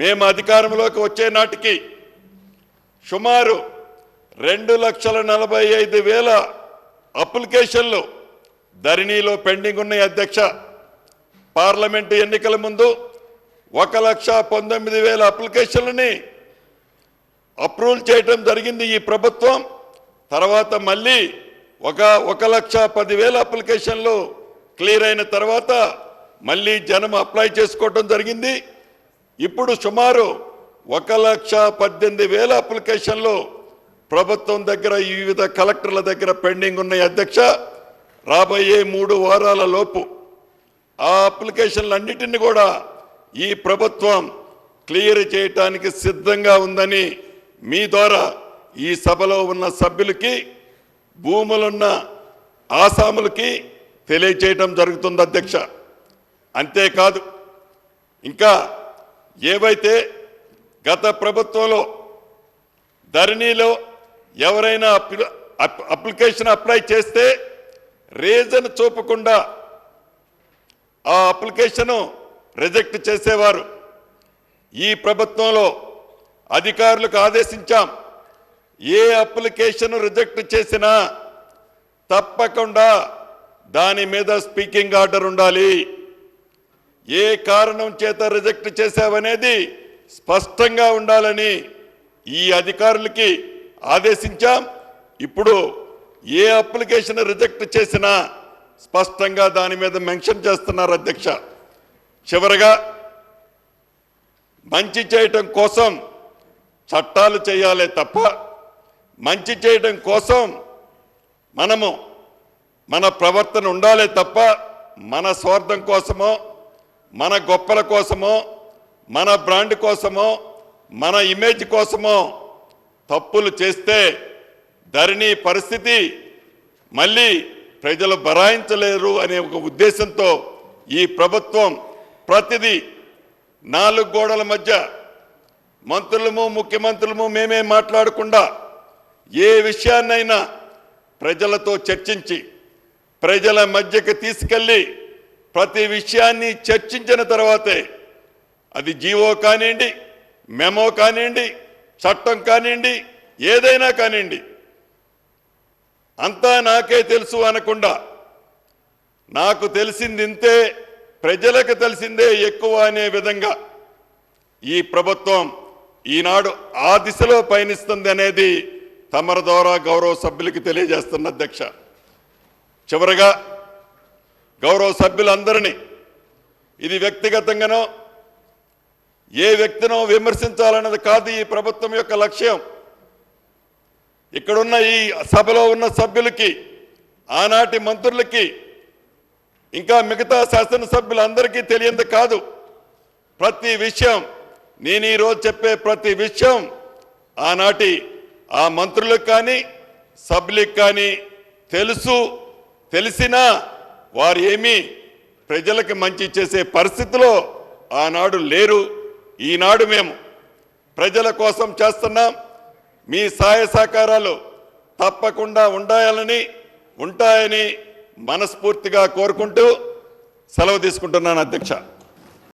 మేము అధికారంలోకి వచ్చే నాటికి సుమారు రెండు లక్షల నలభై ఐదు వేల అప్లికేషన్లు ధరణిలో పెండింగ్ ఉన్నాయి అధ్యక్ష. పార్లమెంటు ఎన్నికల ముందు ఒక లక్ష పంతొమ్మిది వేల అప్లికేషన్లని అప్రూవల్ చేయటం జరిగింది ఈ ప్రభుత్వం. తర్వాత మళ్ళీ ఒక ఒక లక్ష పదివేల అప్లికేషన్లు క్లియర్ అయిన తర్వాత మళ్ళీ జనం అప్లై చేసుకోవటం జరిగింది. ఇప్పుడు సుమారు ఒక లక్ష పద్దెనిమిది వేల అప్లికేషన్లు ప్రభుత్వం దగ్గర వివిధ కలెక్టర్ల దగ్గర పెండింగ్ ఉన్నాయి. అధ్యక్ష రాబోయే మూడు వారాల లోపు ఆ అప్లికేషన్లన్నిటిని కూడా ఈ ప్రభుత్వం క్లియర్ చేయటానికి సిద్ధంగా ఉందని మీ ద్వారా ఈ సభలో ఉన్న సభ్యులకి భూములున్న ఆసాములకి తెలియచేయటం జరుగుతుంది అధ్యక్ష. అంతేకాదు ఇంకా ఏవైతే గత ప్రభుత్వంలో ధరణిలో ఎవరైనా అప్- అప్లికేషన్ అప్లై చేస్తే రీజన్ చూపకుండా ఆ అప్లికేషను రిజెక్ట్ చేసేవారు. ఈ ప్రభుత్వంలో అధికారులకు ఆదేశించాం. ఏ అప్లికేషన్ రిజెక్ట్ చేసినా తప్పకుండా దాని మీద స్పీకింగ్ ఆర్డర్ ఉండాలి. ఏ కారణం చేత రిజెక్ట్ చేశావనేది స్పష్టంగా ఉండాలని ఈ అధికారులకి ఆదేశించాం. ఇప్పుడు ఏ అప్లికేషన్ రిజెక్ట్ చేసినా స్పష్టంగా దాని మీద మెన్షన్ చేస్తున్నారు అధ్యక్ష. చివరగా మంచి చేయటం కోసం చట్టాలు చేయాలే తప్ప మంచి చేయటం కోసం మనము మన ప్రవర్తన ఉండాలే తప్ప మన స్వార్థం కోసమో మన గొప్పల కోసమో మన బ్రాండ్ కోసమో మన ఇమేజ్ కోసమో తప్పులు చేస్తే ధరణి పరిస్థితి మళ్ళీ ప్రజలు బరాయించలేరు అనే ఒక ఉద్దేశంతో ఈ ప్రభుత్వం ప్రతిదీ నాలుగు గోడల మధ్య మంత్రులము ముఖ్యమంత్రులము మేమే మాట్లాడకుండా ఏ విషయాన్నైనా ప్రజలతో చర్చించి ప్రజల మధ్యకి తీసుకెళ్ళి ప్రతి విషయాన్ని చర్చించిన తర్వాతే అది జీవో కానివ్వండి మెమో కానివ్వండి చట్టం కానివ్వండి ఏదైనా కానివ్వండి. అంతా నాకే తెలుసు అనకుండా నాకు తెలిసింది ఇంతే ప్రజలకు తెలిసిందే ఎక్కువ అనే విధంగా ఈ ప్రభుత్వం ఈనాడు ఆ దిశలో పయనిస్తుంది అనేది తమర ద్వారా గౌరవ సభ్యులకి తెలియజేస్తున్న అధ్యక్ష. చివరగా గౌరవ సభ్యులందరినీ ఇది వ్యక్తిగతంగానో ఏ వ్యక్తినో విమర్శించాలన్నది కాదు ఈ ప్రభుత్వం యొక్క లక్ష్యం. ఇక్కడున్న ఈ సభలో ఉన్న సభ్యులకి ఆనాటి మంత్రులకి ఇంకా మిగతా శాసనసభ్యులందరికీ తెలియంది కాదు. ప్రతి విషయం నేను ఈరోజు చెప్పే ప్రతి విషయం ఆనాటి ఆ మంత్రులకు కానీ సభ్యులకు కానీ తెలుసు తెలిసినా వారు ఏమీ ప్రజలకు మంచి చేసే పరిస్థితిలో ఆనాడు లేరు. ఈనాడు మేము ప్రజల కోసం చేస్తున్నాం. మీ సహాయ సహకారాలు తప్పకుండా ఉండాలని ఉంటాయని మనస్ఫూర్తిగా కోరుకుంటూ సెలవు తీసుకుంటున్నాను అధ్యక్ష.